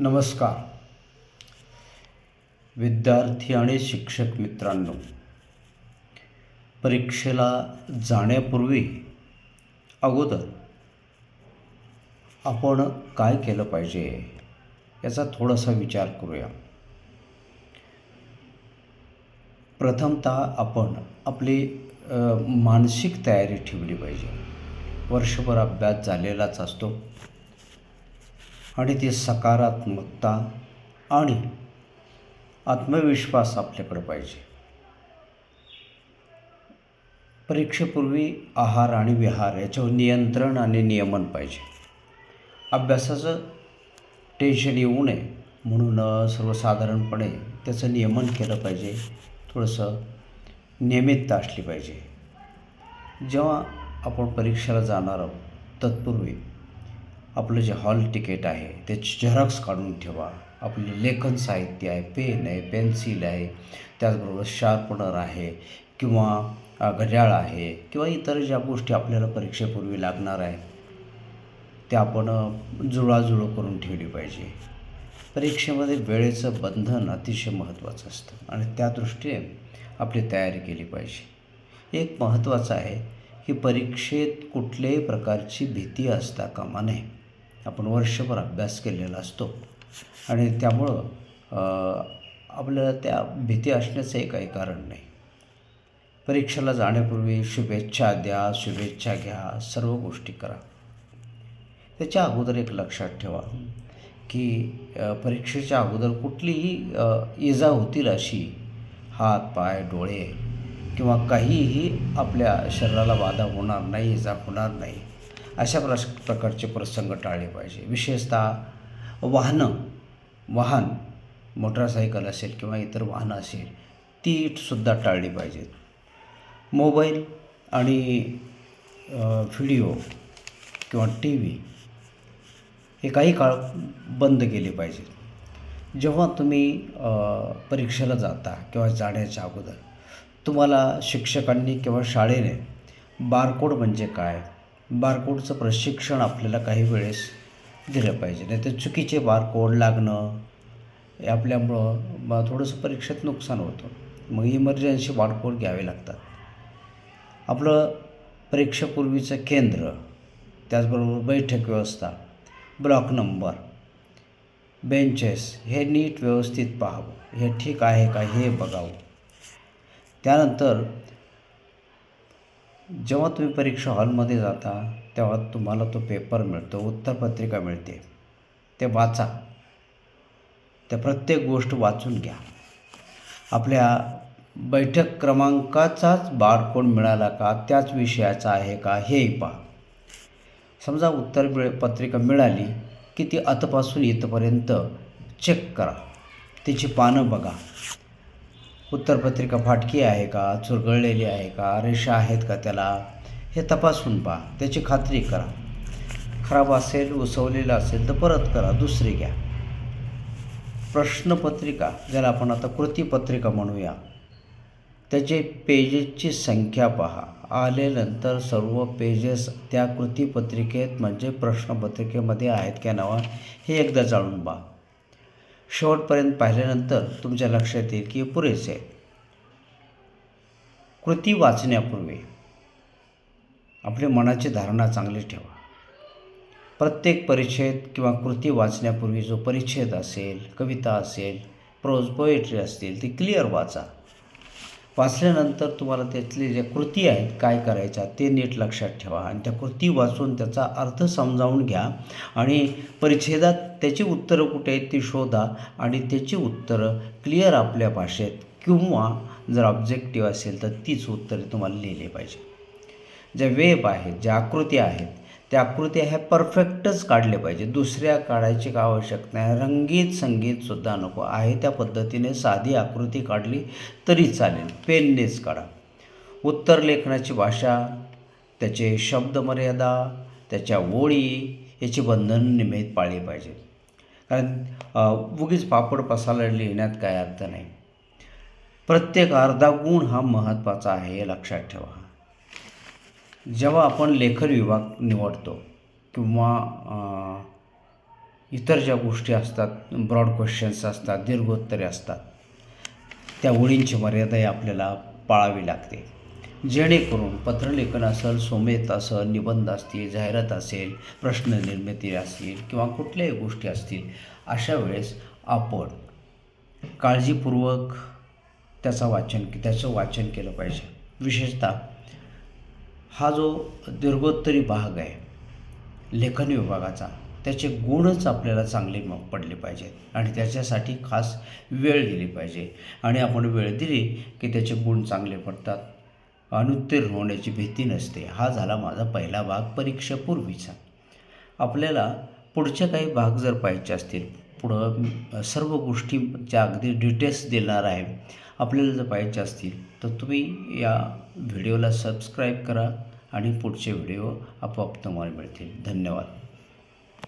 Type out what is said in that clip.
नमस्कार. विद्यार्थी आणि शिक्षक मित्रांनो परीक्षेला जाण्यापूर्वी अगोदर आपण काय केलं पाहिजे याचा थोडासा विचार करूया. प्रथमतः आपण आपली मानसिक तयारी ठेवली पाहिजे. वर्षभर अभ्यास झालेलाच असतो. आणि ती सकारात्मकता आणि आत्मविश्वास आपल्याकडे पाहिजे. परीक्षेपूर्वी आहार आणि विहार याच्यावर नियंत्रण आणि नियमन पाहिजे. अभ्यासाचं टेन्शन येऊ नये म्हणून सर्वसाधारणपणे त्याचं नियमन केलं पाहिजे. थोडंसं नियमितता असली पाहिजे. जेव्हा आपण परीक्षेला जाणार आहोत तत्पूर्वी आपलं जे हॉल तिकीट आहे त्याची झेरॉक्स काढून ठेवा. आपले लेखन साहित्य आहे पेन आहे पेन्सिल आहे त्याचबरोबर शार्पनर आहे किंवा घड्याळ आहे किंवा इतर ज्या गोष्टी आपल्याला परीक्षेपूर्वी लागणार आहे त्या आपण जुळाजुळं करून ठेवली पाहिजे. परीक्षेमध्ये वेळेचं बंधन अतिशय महत्त्वाचं असतं आणि त्या दृष्टीने आपली तयारी केली पाहिजे. एक महत्त्वाचं आहे की परीक्षेत कुठल्याही प्रकारची भीती असता कामा नये. आपण वर्षभर अभ्यास केलेला असतो. आणि त्यामुळं आपल्याला त्या भीती असण्याचंही काही कारण नाही. परीक्षेला जाण्यापूर्वी शुभेच्छा द्या शुभेच्छा घ्या सर्व गोष्टी करा. त्याच्या अगोदर एक लक्षात ठेवा की परीक्षेच्या अगोदर कुठलीही इजा होतील अशी हात पाय डोळे किंवा काहीही आपल्या शरीराला बाधा होणार नाही इजा होणार नाही. अशा प्र प्रकारचे प्रसंग टाळले पाहिजे. विशेषतः वाहनं वाहन मोटरसायकल असेल किंवा इतर वाहनं असेल ती सुद्धा टाळली पाहिजेत. मोबाईल आणि व्हिडिओ किंवा टी व्ही हे काही काळ बंद केले पाहिजेत. जेव्हा तुम्ही परीक्षेला जाता किंवा जाण्याच्या अगोदर तुम्हाला शिक्षकांनी किंवा शाळेने बारकोड म्हणजे काय बारकोडचं प्रशिक्षण आपल्याला काही वेळेस दिलं पाहिजे. नाही तर चुकीचे बारकोड लागणं हे आपल्यामुळं थोडंसं परीक्षेत नुकसान होतं. मग इमर्जन्सी बारकोड घ्यावे लागतात. आपलं परीक्षेपूर्वीचं केंद्र त्याचबरोबर बैठक व्यवस्था ब्लॉक नंबर बेंचेस हे नीट व्यवस्थित पाहावं. हे ठीक आहे का हे बघावं. त्यानंतर जेव्हा तुम्ही परीक्षा हॉलमध्ये जाता तेव्हा तुम्हाला तो पेपर मिळतो उत्तरपत्रिका मिळते. ते वाचा. त्या प्रत्येक गोष्ट वाचून घ्या. आपल्या बैठक क्रमांकाचाच बारकोड मिळाला का त्याच विषयाचा आहे का हेही पहा. समजा उत्तर मिळ पत्रिका मिळाली की ती आतपासून इथपर्यंत चेक करा. तिची पानं बघा. उत्तरपत्रिका फाटकी आहे का? चुरगळलेली आहे का? रेषा आहेत का त्याला? हे तपासून पहा. त्याची खात्री करा. खराब असेल उसवलेलं असेल तर परत करा. दुसरी घ्या. प्रश्नपत्रिका ज्याला आपण आता कृतीपत्रिका म्हणूया त्याचे पेजेसची संख्या पहा. आल्यानंतर सर्व पेजेस त्या कृतीपत्रिकेत म्हणजे प्रश्नपत्रिकेमध्ये आहेत का नावा हे एकदा जाणून पहा. शेवटपर्यंत पाहिल्यानंतर तुमच्या लक्षात येईल की हे पुरेसे आहे. कृती वाचण्यापूर्वी आपली मनाची धारणा चांगली ठेवा. प्रत्येक परिच्छेद किंवा कृती वाचण्यापूर्वी जो परिच्छेद असेल कविता असेल प्रोज पोएट्री असतील ती क्लिअर वाचा. वाचल्यानंतर तुम्हाला त्यातले ज्या कृती आहेत काय करायच्या ते नीट लक्षात ठेवा. आणि त्या कृती वाचून त्याचा अर्थ समजावून घ्या. आणि परिच्छेदात त्याची उत्तरं कुठे आहेत ती शोधा. आणि त्याची उत्तरं क्लिअर आपल्या भाषेत किंवा जर ऑब्जेक्टिव्ह असेल तर तीच उत्तरे तुम्हाला लिहिली पाहिजे. ज्या वेब आहेत ज्या आकृती आहेत त्या आकृत्या ह्या परफेक्टच काढल्या पाहिजे. दुसऱ्या काढायची काय आवश्यक नाही रंगीत संगीतसुद्धा नको. आहे त्या पद्धतीने साधी आकृती काढली तरी चालेल. पेननेच काढा. उत्तर लेखनाची भाषा त्याचे शब्दमर्यादा त्याच्या ओळी याची बंधन निमित पाळली पाहिजे. कारण उगीच पापड पसाला लिहिण्यात काय अर्थ नाही. प्रत्येक अर्धा गुण हा महत्त्वाचा आहे हे लक्षात ठेवा. जेव्हा आपण लेखन विभाग निवडतो किंवा इतर ज्या गोष्टी असतात ब्रॉड क्वेश्चन्स असतात दीर्घोत्तरे असतात त्या ओळींची मर्यादाही आपल्याला पाळावी लागते. जेणेकरून पत्रलेखन असेल सोमेत असेल निबंध असतील जाहिरात असेल प्रश्न निर्मिती असतील किंवा कुठल्याही गोष्टी असतील अशा वेळेस आपण काळजीपूर्वक त्याचा वाचन त्याचं वाचन केलं पाहिजे. विशेषतः हा जो दीर्घोत्तरी भाग आहे लेखन विभागाचा त्याचे गुणच आपल्याला चांगले मग पडले पाहिजेत. आणि त्याच्यासाठी खास वेळ दिली पाहिजे. आणि आपण वेळ दिली की त्याचे गुण चांगले पडतात. अनुत्तीर्ण होण्याची भीती नसते. हा झाला माझा पहिला भाग परीक्षेपूर्वीचा. आपल्याला पुढचे काही भाग जर पाहिजे असतील पुढं सर्व गोष्टीच्या अगदी डिटेल्स देणार आहे आपल्याला जर पाहिजे असतील तर तुम्ही या व्हिडिओला सबस्क्राईब करा आणि पुढचे व्हिडिओ आपोआप तुम्हाला मिळतील. धन्यवाद.